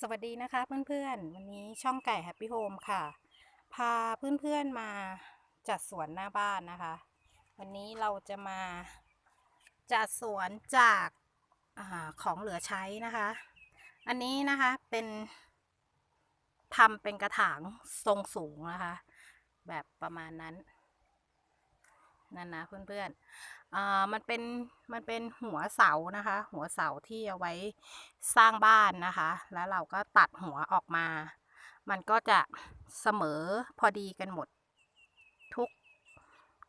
สวัสดีนะคะเพื่อนๆ วันนี้ช่องไก่แฮปปี้โฮมค่ะ พาเพื่อนๆมาจัดสวนหน้าบ้านนะคะ วันนี้เราจะมาจัดสวนจากอาของเหลือใช้นะคะ อันนี้นะคะเป็นทำเป็นกระถางทรงสูงนะคะ แบบประมาณนั้น นั่นนะเพื่อนๆอ่ามันเป็นมันเป็นหัวเสานะคะ หัวเสาที่เอาไว้สร้างบ้านนะคะ แล้วเราก็ตัดหัวออกมา มันก็จะเสมอพอดีกันหมดทุก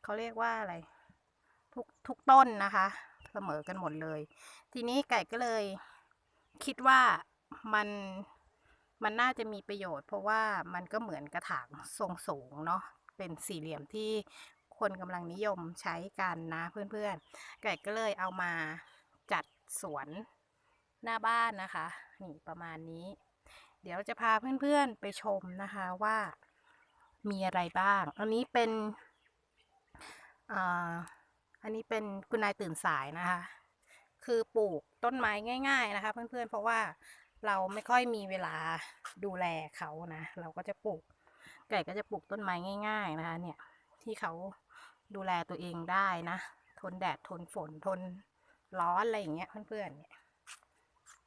เขาเรียกว่าอะไรทุกทุกต้นนะคะ เสมอกันหมดเลย ทีนี้ไก่ก็เลยคิดว่ามันมันน่าจะมีประโยชน์ เพราะว่ามันก็เหมือนกระถางทรงสูงเนาะเป็นสี่เหลี่ยมที่ คนกำลังนิยมใช้กันนะเพื่อนๆ ไก่ก็เลยเอามาจัดสวนหน้าบ้านนะคะ นี่ประมาณนี้ เดี๋ยวจะพาเพื่อนๆไปชมนะคะว่ามีอะไรบ้าง อันนี้เป็นอันนี้เป็นคุณนายตื่นสายนะคะ คือปลูกต้นไม้ง่าย ๆนะคะ เพื่อนๆ เพราะว่าเราไม่ค่อยมีเวลาดูแลเขานะ เราก็จะปลูก ไก่ก็จะปลูกต้นไม้ง่าย ๆ นะคะ เนี่ยที่เขา ดูแลตัวเองได้นะ ทนแดดทนฝนทนร้อนอะไรอย่างเงี้ยเพื่อนๆเนี่ย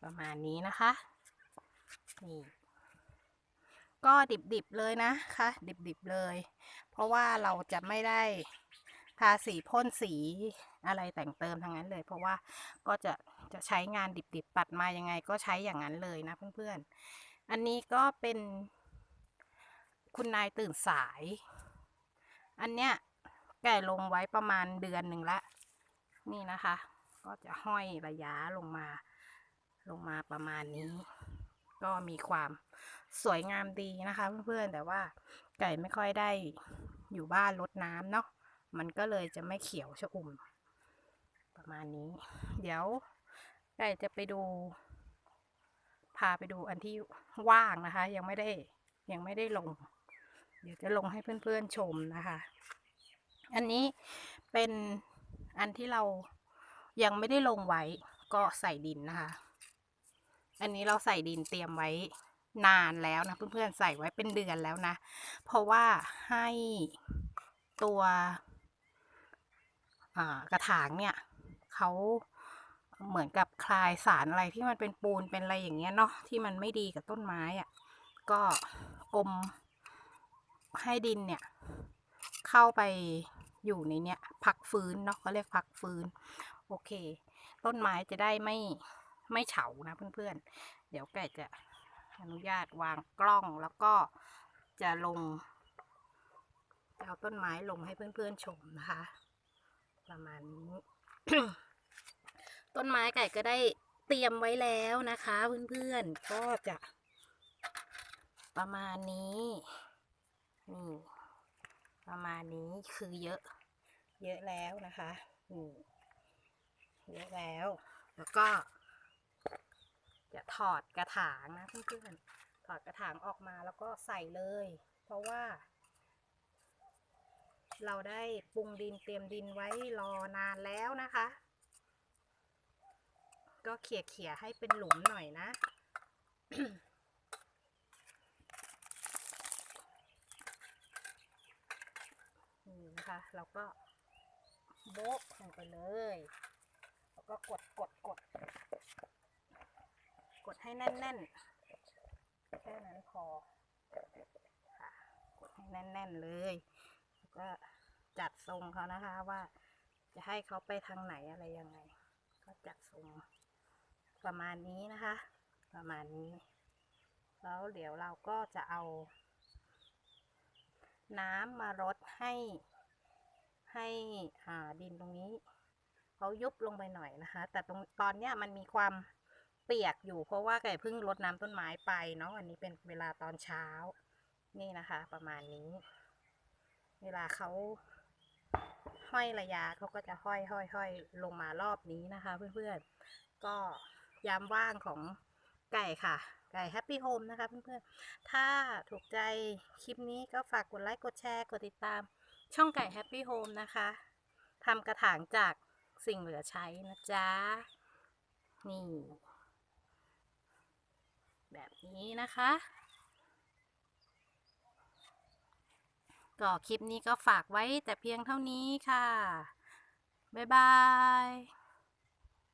ประมาณนี้นะคะนี่ก็ดิบๆเลยนะคะ ดิบๆเลย เพราะว่าเราจะไม่ได้ทาสีพ่นสีอะไรแต่งเติมทั้งนั้นเลย เพราะว่าก็จะจะใช้งานดิบๆตัดมายังไงก็ใช้อย่างนั้นเลยนะเพื่อนๆ อันนี้ก็เป็นคุณนายตื่นสาย อันเนี้ย แก่ลงไว้ประมาณเดือนหนึ่งละ นี่นะคะ ก็จะห้อยระยะลงมา ลงมาประมาณนี้ ก็มีความสวยงามดีนะคะ เพื่อนๆ แต่ว่าไก่ไม่ค่อยได้อยู่บ้านรดน้ำเนาะ มันก็เลยจะไม่เขียวชอุ่ม ประมาณนี้ เดี๋ยวไก่จะไปดู พาไปดูอันที่ว่างนะคะ ยังไม่ได้ยังไม่ได้ลง เดี๋ยวจะลงให้เพื่อนๆชมนะคะ อันนี้เป็นอันที่เรายังไม่ได้ลงไว้ก็ใส่ดินนะคะ อันนี้เราใส่ดินเตรียมไว้นานแล้วนะเพื่อนๆใส่ไว้เป็นเดือนแล้วนะ เพราะว่าให้ตัวกระถางเนี่ยเขาเหมือนกับคลายสารอะไรที่มันเป็นปูนเป็นอะไรอย่างเงี้ยเนาะที่มันไม่ดีกับต้นไม้อะ่ะก็อมให้ดินเนี่ย เข้าไป อยู่ในเนี้ยพักฟื้นเนาะเขาเรียกพักฟื้น โอเค ต้นไม้จะได้ไม่ไม่เฉานะเพื่อนๆ เดี๋ยวแกจะอนุญาตวางกล้องแล้วก็จะลงจะเอาต้นไม้ลงให้เพื่อนๆชมนะคะ ประมาณนี้ต้นไม้ไก่ก็ได้เตรียมไว้แล้วนะคะเพื่อนๆก็จะ ประมาณนี้นี่ประมาณนี้คือเยอะ เยอะแล้วนะคะนี่เยอะแล้ว แล้วก็ จะถอดกระถางนะเพื่อนๆถอดกระถางออกมาแล้วก็ใส่เลย เพราะว่า เราได้ปรุงดินเตรียมดินไว้รอนานแล้วนะคะ ก็เขี่ยเขี่ยให้เป็นหลุมหน่อยนะนี่นะคะเราก็ ไปเลย แล้วก็กดกดกด กดให้แน่นๆ แค่นั้นพอค่ะกดให้แน่นๆเลย แล้วก็จัดทรงเขานะคะว่าจะให้เขาไปทางไหนอะไรยังไง ก็จัดทรงประมาณนี้นะคะ ประมาณนี้ แล้วเดี๋ยวเราก็จะเอาน้ำมารดให้ ให้อ่าดินตรงนี้เขายุบลงไปหน่อยนะคะ แต่ตรงตอนเนี้ยมันมีความเปียกอยู่เพราะว่าไก่เพิ่งรดน้ำต้นไม้ไปเนาะอันนี้เป็นเวลาตอนเช้า นี่นะคะ ประมาณนี้ เวลาเขาห้อยระยะเขาก็จะห้อยห้อยห้อยลงมารอบนี้นะคะ เพื่อนๆก็ยามว่างของไก่ค่ะ ไก่แฮปปี้โฮมนะคะเพื่อนๆถ้าถูกใจคลิปนี้ก็ฝากกดไลค์กดแชร์กดติดตาม ช่องไก่แฮปปี้โฮมนะคะทำกระถางจากสิ่งเหลือใช้นะจ๊ะ นี่ แบบนี้นะคะ ก็คลิปนี้ก็ฝากไว้แต่เพียงเท่านี้ค่ะ บ๊ายบาย